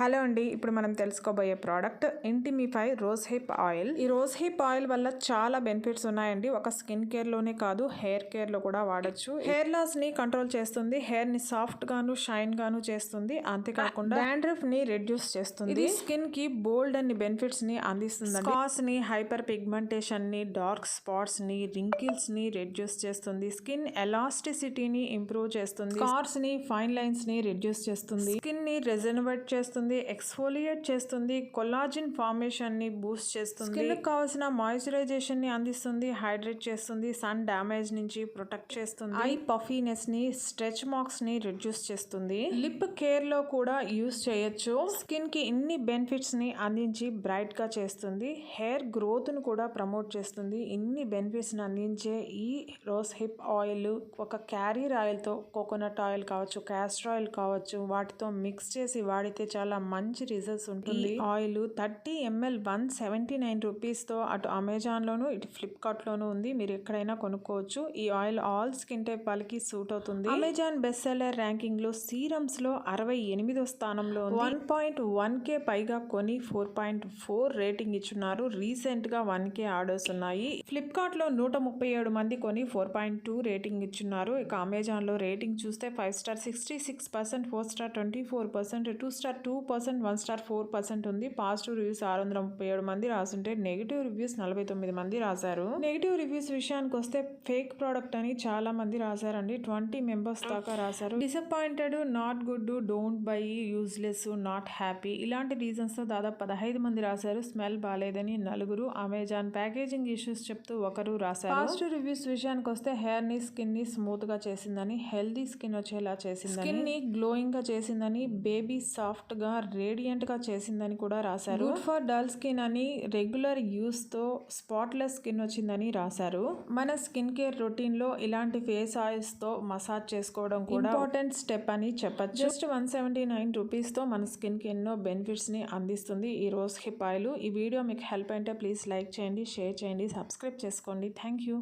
Hello అండి ఇప్పుడు మనం తెలుసుకోబోయే product Intimify rose hip oil. ఈ రోజ్ హిప్ ఆయిల్ వల్ల చాలా బెనిఫిట్స్ ఉన్నాయండి. ఒక స్కిన్ కేర్లోనే కాదు హెయిర్ కేర్లో కూడా వాడచ్చు. హెయిర్ లాస్ని కంట్రోల్ చేస్తుంది హెయిర్ని సాఫ్ట్ గాను షైన్ గాను చేస్తుంది. అంతేకాకుండా డాండ్రఫ్ని రెడ్యూస్ చేస్తుంది. ఇది స్కిన్కి బోల్డ్ అన్ని బెనిఫిట్స్ని అందిస్తుంది స్కాస్ని హైపర్ పిగ్మెంటేషన్ని డార్క్ స్పాట్స్ని రింకిల్స్ని రెడ్యూస్ చేస్తుంది. స్కిన్ ఎలాస్టిసిటీని ఇంప్రూవ్ చేస్తుంది. స్కార్స్ని ఫైన్ లైన్స్ని రెడ్యూస్ చేస్తుంది. స్కిన్ని రెజనవేట్ చేస్తుంది. ఎక్స్ఫోలియేట్ చేస్తుంది కొల్లాజిన్ ఫార్మేషన్ని బూస్ట్ చేస్తుంది. స్కిన్ కావాల్సిన మాయిశ్చరైజేషన్ని అందిస్తుంది హైడ్రేట్ చేస్తుంది సన్ డ్యామేజ్ నుంచి ప్రొటెక్ట్ చేస్తుంది. ఐ పఫీనెస్ని స్ట్రెచ్ మార్క్స్ని రిడ్యూస్ చేస్తుంది. లిప్ కేర్లో కూడా యూస్ చేయొచ్చు. స్కిన్కి ఇన్ని బెనిఫిట్స్ని అందించి బ్రైట్గా చేస్తుంది. హెయిర్ గ్రోత్ను కూడా ప్రమోట్ చేస్తుంది. ఇన్ని బెనిఫిట్స్ని అందించే ఈ రోజ్ హిప్ ఆయిల్ ఒక క్యారియర్ ఆయిల్తో కోకోనట్ ఆయిల్ కావచ్చు క్యాస్టర్ ఆయిల్ కావచ్చు వాటితో మిక్స్ చేసి వాడితే చాలా మంచి రిజల్ట్స్ ఉంటుంది. Oil thirty ML one seventy nine రూపీస్తో అటు అమెజాన్ లోను ఇటు ఫ్లిప్కార్ట్ లోను ఉంది. మీరు ఎక్కడైనా కొనుక్కోవచ్చు. ఈ ఆయిల్ ఆల్ స్కిన్ టైప్ వాళ్ళకి సూట్ అవుతుంది. అమెజాన్ బెస్ట్ సెల్లర్ ర్యాంకింగ్లో సీరమ్స్లో అరవై ఎనిమిదో స్థానంలో వన్ పాయింట్ వన్ కే పైగా కొని ఫోర్ పాయింట్ ఫోర్ రేటింగ్ ఇచ్చున్నారు. రీసెంట్గా వన్ కే ఆర్డర్స్ ఉన్నాయి. ఫ్లిప్కార్ట్లో నూట ముప్పై ఏడు మంది కొని ఫోర్ పాయింట్ టూ రేటింగ్ ఇచ్చున్నారు. ఇక అమెజాన్లో రేటింగ్ చూస్తే five star sixty six percent four star twenty four percent two star two percent one star four percent ఉంది. పాజిటివ్ రివ్యూస్ ఆరు వందల ముప్పై ఏడు మంది రాసుంటే నెగిటివ్ రివ్యూస్ నలభై తొమ్మిది మంది రాశారు. నెగిటివ్ రివ్యూస్ విషయానికి వస్తే ఫేక్ ప్రోడక్ట్ అని చాలా మంది రాశారండి. ట్వంటీ మెంబర్స్ దాకా రాశారు. Disappointed not good don't buy useless not happy ఇలాంటి రీజన్స్తో దాదాపు పదహైదు మంది రాశారు. స్మెల్ బాగాలేదని నలుగురు అమెజాన్ ప్యాకేజింగ్ ఇష్యూస్ చెప్తూ ఒకరు రాశారు. పాజిటివ్ రివ్యూస్ విషయానికి వస్తే హెయిర్ని స్కిన్ని స్మూత్గా చేసిందని హెల్దీ స్కిన్ వచ్చేలా చేసిందని స్కిన్ని గ్లోయింగ్గా చేసిందని బేబీ సాఫ్ట్గా రేడియంట్గా చేసిందని కూడా రాశారు. గుడ్ ఫర్ డల్ స్కిన్ అని రెగ్యులర్ యూస్తో స్పాట్లెస్ స్కిన్ వచ్చిందని రాశారు. మన స్కిన్ కేర్ రొటీన్లో ఇలాంటి ఫేస్ ఆయిల్స్తో మసాజ్ చేసుకోవడం కూడా ఇంపార్టెంట్ స్టెప్ అని చెప్పచ్చు. జస్ట్ వన్ సెవెంటీ నైన్ రూపీస్తో మన స్కిన్కి ఎన్నో బెనిఫిట్స్ని అందిస్తుంది ఈ రోజ్ హిప్ ఆయిల్ ఈ వీడియో మీకు హెల్ప్ అయితే ప్లీజ్ లైక్ చేయండి షేర్ చేయండి సబ్స్క్రైబ్ చేసుకోండి. Thank you